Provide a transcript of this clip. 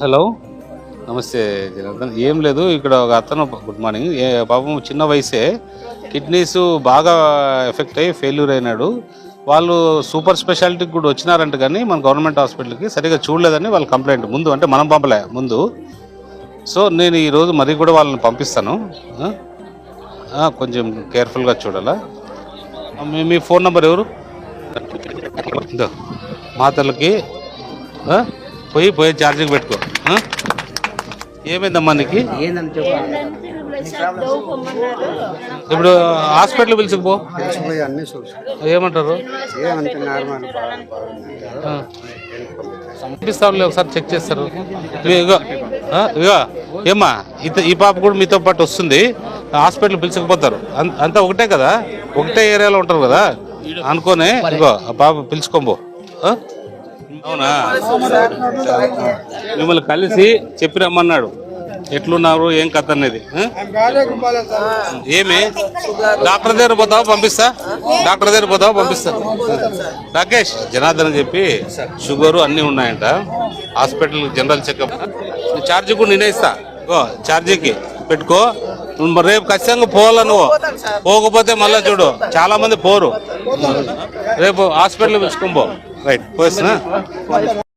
Hello. నమస్తే జనార్దన్. ఏం లేదు ఇక్కడ ఒక అతను గుడ్ మార్నింగ్. పాపం చిన్న వయసే. కిడ్నీస్ బాగా ఎఫెక్ట్ అయ్యి ఫెయిల్యూర్ అయినాడు. వాళ్ళు సూపర్ స్పెషాలిటీకి కూడా వచ్చినారంట కానీ మన గవర్నమెంట్ హాస్పిటల్కి సరిగా చూడలేదని వాళ్ళ కంప్లైంట్. ముందు అంటే మనం పంపలే ముందు. సో నేను ఈరోజు మరీ కూడా వాళ్ళని పంపిస్తాను. కొంచెం కేర్ఫుల్గా చూడాలా? మీ మీ ఫోన్ నెంబర్ ఎవరు? మాతలకి పోయి పోయి ఛార్జింగ్ పెట్టుకో? ఏమైందమ్మా నీకు? ఇప్పుడు హాస్పిటల్ పిలుచుకుపో ఏమంటారు. పంపిస్తాంలే ఒకసారి చెక్ చేస్తారు. ఇగో, ఇగో ఏమ్మా ఇత ఈ పాప కూడా మీతో పాటు వస్తుంది. హాస్పిటల్ పిలుచుకుపోతారు అంతా ఒకటే కదా? ఒకటే ఏరియాలో ఉంటారు కదా? అనుకోనే ఇగో ఆ పాప పిలుచుకోబో? అవునా? మిమ్మల్ని కలిసి చెప్పి రమ్మన్నాడు. ఎట్లున్నారు ఏం కథ అనేది ఏమి? డాక్టర్ దగ్గర పోతావా పంపిస్తా? డాక్టర్ దగ్గర పోతావా పంపిస్తా. రాకేష్ జనార్దన్ చెప్పి షుగరు అన్నీ ఉన్నాయంట. Hospital general checkup. ఛార్జీ కూడా నేనే ఇస్తా ఛార్జీకి. పెట్టుకో. రేపు ఖచ్చితంగా పోవాలా నువ్వు? పోకపోతే మళ్ళీ చూడు. చాలా మంది పోరు. రేపు హాస్పిటల్ పిలుచుకొని రైట్ పోయిస్తున్నా?